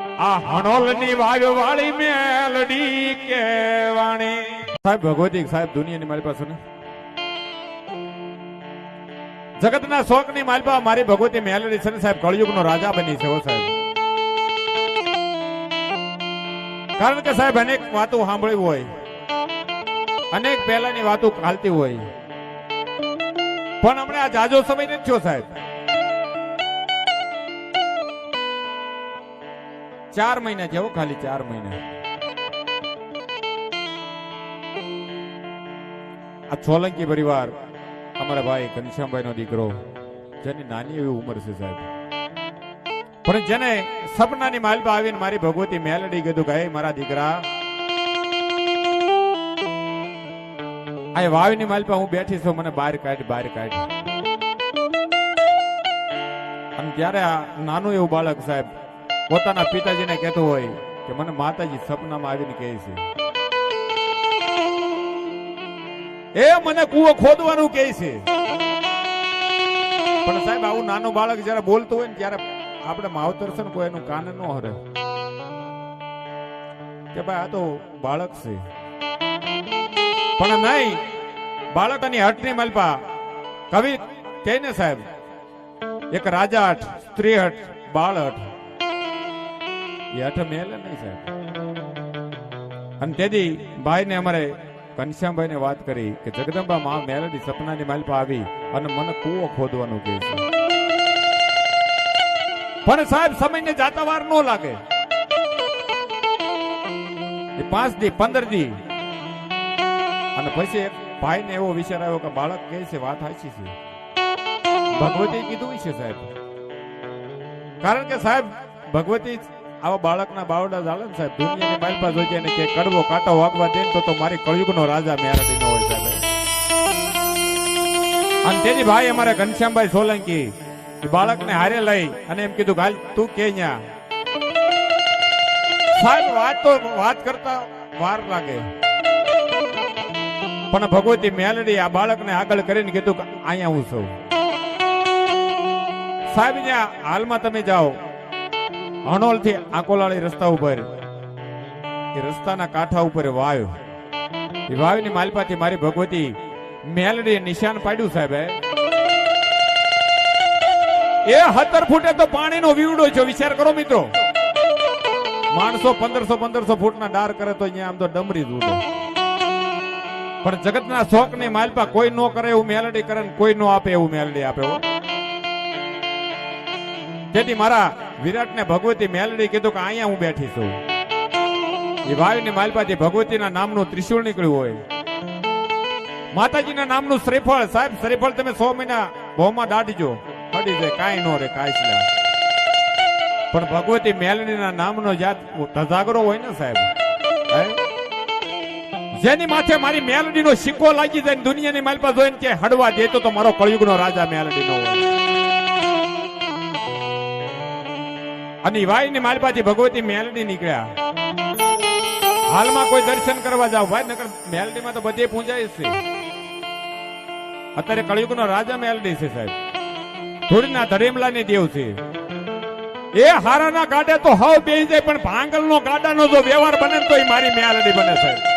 આ હણોલની વાવ વાળી મેલડી કેવાણી સાહેબ, ભગવતી સાહેબ દુનિયાની મારી પાસે ને. જગતના શોકની માલપા મારી ભગવતી મેલડી છે ને સાહેબ, કળયુગનો રાજા બની છે સાહેબ. કારણ કે સાહેબ, અનેક વાતો સાંભળી હોય. અનેક પહેલાની વાતો ચાલતી હોય. પણ હમણાં આ જાજો સમય નથી થયો સાહેબ. ચાર મહિના જેવો, ખાલી ચાર મહિના. આ સોલંકી પરિવાર, અમારા ભાઈ ઘનશ્યામભાઈ નો દીકરો, જેની નાની એવી ઉંમર છે સાહેબ. પણ જેને સપનાની માલપા આવીને મારી ભગવતી મેલડી કીધું કે મારા દીકરા, આ વાવની માલપા હું બેઠી છું, મને બહાર કાઢ બહાર કાઢ. અને ત્યારે આ નાનું એવું બાળક સાહેબ પોતાના પિતાજીને કહેતો હોય કે મને માતાજી સપનામાં આવીને કહે છે. એ મને કૂવો ખોદવાનું કહે છે. પણ સાહેબ, આવું નાનું બાળક જયારે બોલતું હોય ને ત્યારે આપણે માવતર કોઈ એનું કાન ન હરે. કે ભાઈ, આ તો બાળક છે. પણ નહીં, બાળકની હટની મલપા. કવિ કહે ને સાહેબ, એક રાજા હઠ સ્ત્રી હઠ બાળ હઠ એ હઠ મેલે નહીં સાહેબ. અને તેથી ભાઈ ને અમારે ઘનશ્યામભાઈ ને વાત કરી કે જગદંબા માં મેલડી સપનાની માલપા આવી અને મને કૂવો ખોદવાનું પણ સાહેબ, સમયને જાતા વાર ન લાગે. એ પાંચ દી, પંદર દી. અને પછી એક ભાઈને એવો વિચાર આવ્યો કે બાળક કહે છે, વાત સાચી છે. ભગવતી કીધું છે સાહેબ. કારણ કે સાહેબ, ભગવતી આવા બાળકના બાવડા ચાલે ને સાહેબ, દુનિયાની માલપા પાસે હોય ને કે કડવો કાંટો વાગવા દે તો તો મારી કળયુગનો રાજા મેરડી નો હોય સાહેબ. અને તેજી ભાઈ અમારે ઘનશ્યામભાઈ સોલંકી બાળકને હારે લઈ અને એમ કીધું હાલ તું કે ન્યા. સાહેબ, વાત તો વાત કરતા વાર લાગે. પણ ભગવતી મેલડી આ બાળકને આગળ કરીને કીધું કે અહીંયા હું છું. સાહેબ હાલમાં તમે જાઓ. અણોલથી આકોલાળી રસ્તા ઉપર. એ રસ્તાના કાંઠા ઉપર વાવ. એ વાવની માલપાથી મારી ભગવતી મેલડી નિશાન પાડ્યું સાહેબ એ હતર ફૂટે તો પાણીનો વીવડો છે, વિચાર કરો મિત્રો. માણસો પંદરસો પંદરસો ફૂટના ડાર કરે તો અહીંયા આમ તો ડમરી જ પણ જગતના શોખની માલપા કોઈ નો કરે એવું મેલડી કરે ને કોઈ નો આપે એવું મેલડી આપે તેથી મારા વિરાટ ને ભગવતી મેલડી કીધું કે અહીંયા હું બેઠી છું. એ વાયુની માલપાથી ભગવતીના નામનું ત્રિશુળ નીકળ્યું હોય. માતાજીના નામનું શ્રીફળ. સાહેબ, શ્રીફળ તમે સો મહિના ભોમાં દાઢજો. પડી જાય, કાંઈ નો રે કાંઈ પણ ભગવતી મેલડીના નામનો જાત ધજાગરો હોય ને સાહેબ? જેની માથે મારી મેલડીનો સિક્કો લાગી જાય દુનિયાની માલપા જોઈને કે હડવા દેતો તો મારો કળયુગનો રાજા મેલડીનો હોય. અને ઈ વાયની માલપાથી ભગવતી મેલડી નીકળ્યા. હાલમાં કોઈ દર્શન કરવા જાવ ભાઈ, નકર મેલડીમાં તો બધે પૂંજાય છે. અત્યારે કળિયુગનો રાજા મેલડી છે સાહેબ. ધૂળના ધરેમલાની દેવ છે. એ હારાના ગાડે તો હવ બેસી જાય, પણ ભાંગલનો ગાડાનો જો વ્યવહાર બને તો એ મારી મેલડી બને સાહેબ.